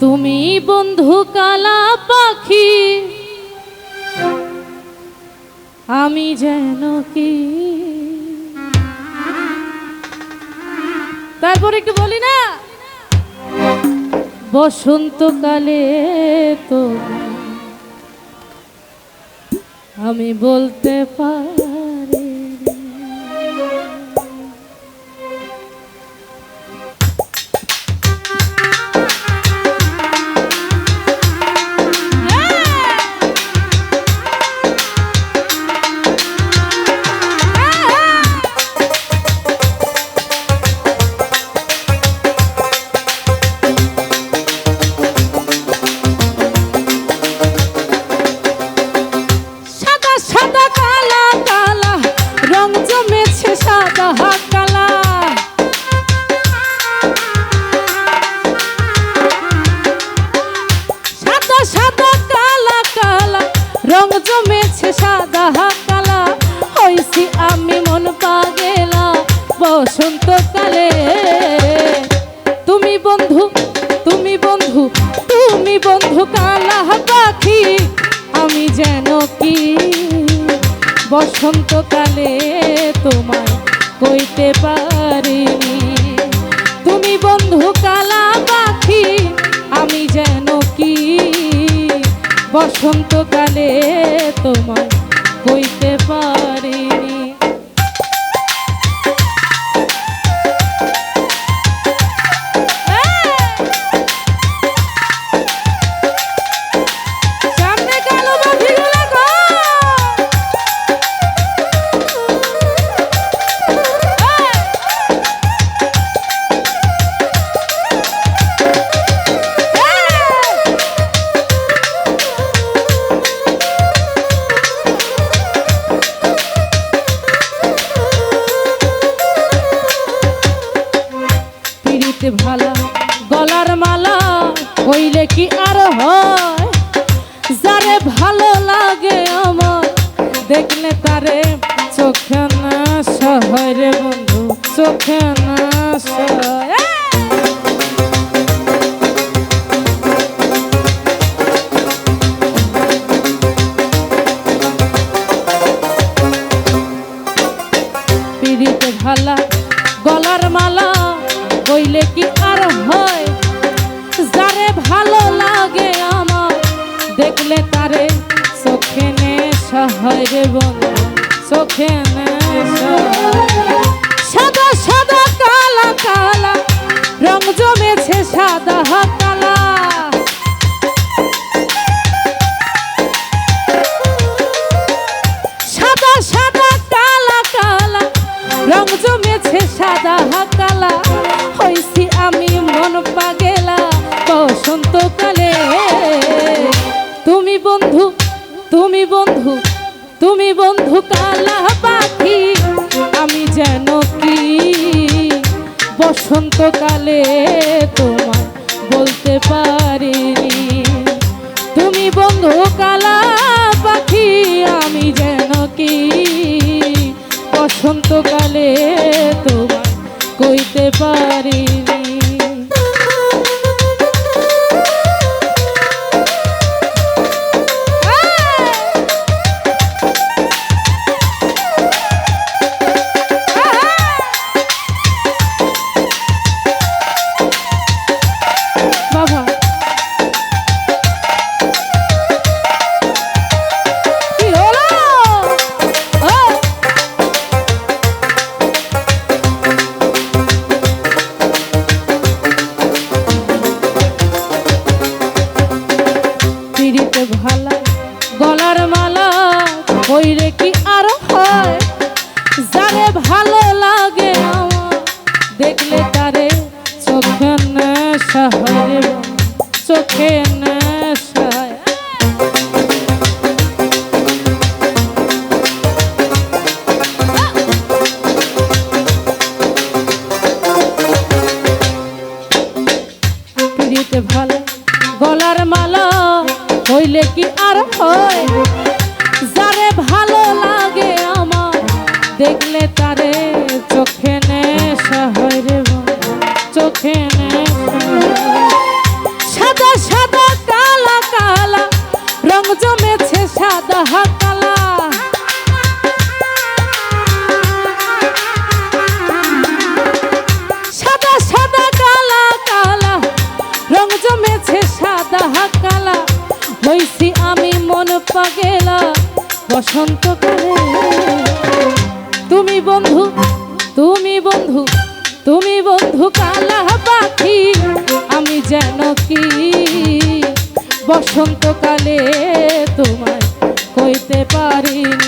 তুমি বন্ধু কালা পাখি। আমি যেন কি? তারপরে কি বলি না? বসন্তকালে তো আমি বলতে পারি বসন্তকালে তুমি বন্ধু তুমি বন্ধু তুমি বন্ধু কালা পাখি, আমি যেন কি? বসন্তকালে তোমায় কইতে পারিনি। তুমি বন্ধু কালা পাখি, আমি যেন কি? বসন্তকালে তোমায় কইতে পিড়িতে ভালো গলার মালা হইলে কি আর হয়? যারে ভালো লাগে আমার দেখলে তারে তারে চোখে নেশা হয় রে বন্ধু, চোখে সাদা সাদা কালা কালা, রং জমেছে সাদা কালা বসন্তকালে তোমার বলতে পারিনি। তুমি বন্ধু কালা পাখি, আমি যেন কি? বসন্তকালে তোমার কইতে পারিনি। নেশা হয় গলার মালা হইলে কি আর হয়? ভালো লাগে আমার দেখলে তারে জমেছে সাদা কালা সাদা সাদা কালা কালা, রং জমেছে সাদা কালা হইছি আমি মন পাগেলা বসন্তকালে তুমি বন্ধু তুমি বন্ধু তুমি বন্ধু কালা। বসন্তকালে তোমায় কইতে পারিনি।